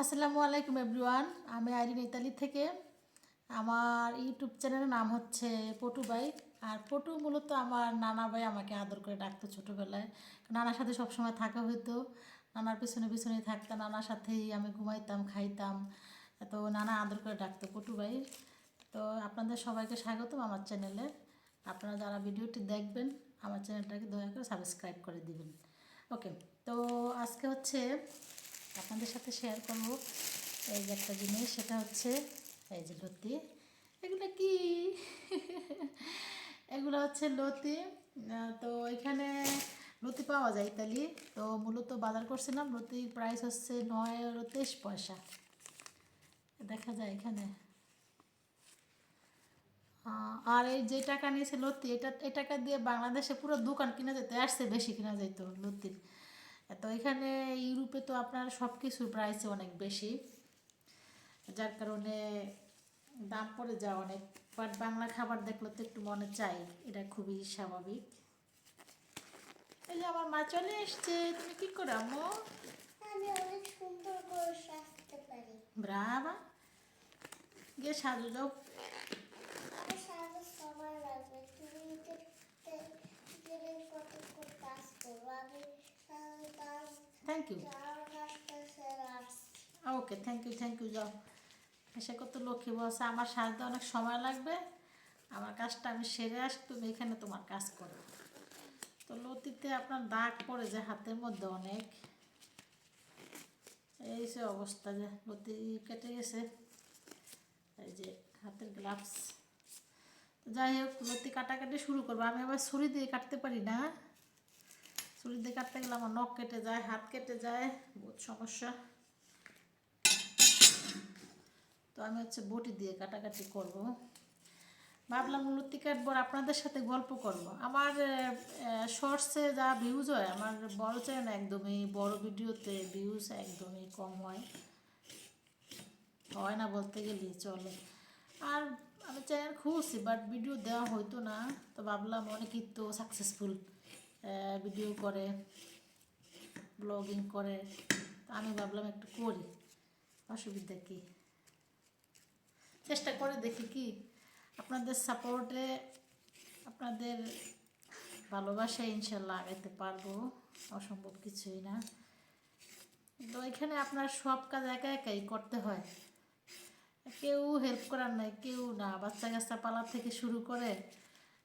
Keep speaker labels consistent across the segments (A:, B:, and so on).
A: আসসালামু আলাইকুম এভরিওয়ান, আমি আইরিন ইতালি থেকে। আমার ইউটিউব চ্যানেলের নাম হচ্ছে পটু ভাই। আর পটু মূলত আমার নানা ভাই আমাকে আদর করে ডাকতো ছোটোবেলায়। নানার সাথে সবসময় থাকা হইতো। নানার পিছনে পিছনে থাকতাম, নানার সাথেই আমি ঘুমাইতাম, খাইতাম। তো নানা আদর করে ডাকতো পটু ভাই। তো আপনাদের সবাইকে স্বাগতম আমার চ্যানেলে। আপনারা যারা ভিডিওটি দেখবেন, আমার চ্যানেলটাকে দয়া করে সাবস্ক্রাইব করে দিবেন। ওকে, তো আজকে হচ্ছে আপনাদের সাথে শেয়ার করব। এই যে একটা জিনিস, সেটা হচ্ছে, এই যে লতি। এগুলো কি? এগুলো হচ্ছে লতি। তো এখানে লতি পাওয়া যায় ইতালি। তো মূলত বাজার করছিলাম, লতির প্রাইস হচ্ছে নয় তেইশ পয়সা। দেখা যায় এখানে। আর এই যে টাকা নিয়েছে লতি, এটা, এই টাকা দিয়ে বাংলাদেশে পুরো দোকান কিনা যেত আসছে বেশি কিনা যেত লতির। তো এখানে ইউরোপে তো আপনার সব কিছুর প্রাইস অনেক বেশি। যার কারণে দাম পড়ে যায় অনেক বাট বাংলা খাবার দেখলে তো একটু মনে চাই এটা খুবই স্বাভাবিক। এই যে আমার মা চলে এসছে তুমি কি করো আম্মু?
B: আমি অনেক সুন্দর করে সাজতে পারি।
A: ব্রাভা গিয়ে সাজু যাও।
B: আমার সময় লাগবে। তুমি কত করে কাজ করব আমি সারা কাজ
A: thank you okay thank you thank you যাও। এসে কত লক্ষ্মী বলছে আমার সাজতে অনেক সময় লাগবে। আমার কাজটা আমি সেরে আসি তুমি এখানে তোমার কাজ করো। তো লতিতে আপনার দাগ পড়ে যায় হাতের মধ্যে অনেক। এই সে অবস্থা যে লতি কেটে গেছে। এই যে হাতের গ্লাভস যাই হোক লতি কাটাকাটি শুরু করব। আমি আবার ছুরি দিয়ে কাটতে পারি না। ছুরি দিয়ে কাটতে গেলে আমার নখ কেটে যায়, হাত কেটে যায়, বহুত সমস্যা। তো আমি হচ্ছে বটি দিয়ে কাটাকাটি করব। ভাবলাম লুতি কাটবো আপনাদের সাথে গল্প করব। আমার শর্টসে যা ভিউজ হয়, আমার বড় চ্যানেল একদমই, বড় ভিডিওতে ভিউজ একদমই কম হয়। হয় না বলতে গেলে চলে। আর আমি চ্যানেল খুঁজছি বাট ভিডিও দেওয়া হইতো না, তো ভাবলাম অনেকই তো সাকসেসফুল ভিডিও করে ব্লগিং করে আমি ভাবলাম একটু করি। অসুবিধা কী? চেষ্টা করে দেখি কি, আপনাদের সাপোর্টে আপনাদের ভালোবাসায় ইনশাল্লাহ আগাইতে পারব, অসম্ভব কিছুই না। তো এখানে আপনার সব কাজ একা একাই করতে হয়। কেউ হেল্প করার নাই, কেউ না। বাচ্চা কাচ্চা পালা থেকে শুরু করে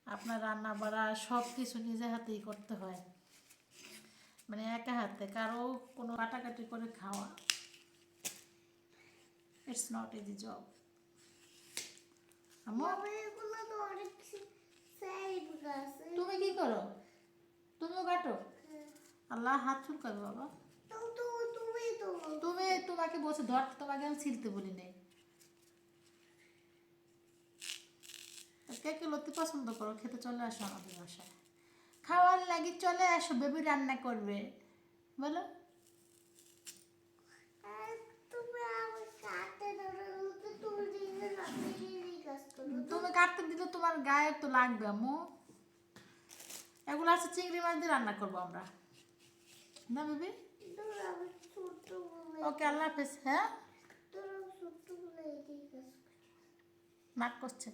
A: আপনার রান্না বাড়া সব কিছু নিজে হাতেই করতে হয়। মানে একা হাতে কারও কোনো কাটাকাটি করে খাওয়া ইটস নট ইজি জব তুমি কি করো? তুমিও কাটো? আল্লাহ হাত চুলকাবে বাবা।
B: তুমি
A: তোমাকে বলছে ধর তোমাকে আমি ছিলতে বলি নাই কে কে লতি পছন্দ করো, খেতে চলে আসো আমাদের বাসায়। খাওয়ার লাগি চলে আসো, বেবি রান্না করবে। বলো।
B: তুমি
A: কাটতে দিলে তোমার গায়ে তো লাগবে, আম্মু। এগুলো আছে চিংড়ি মাছ দিয়ে রান্না করব আমরা। না, বেবি? ওকে, আল্লাহ হাফেজ হ্যাঁ? নাক করছে।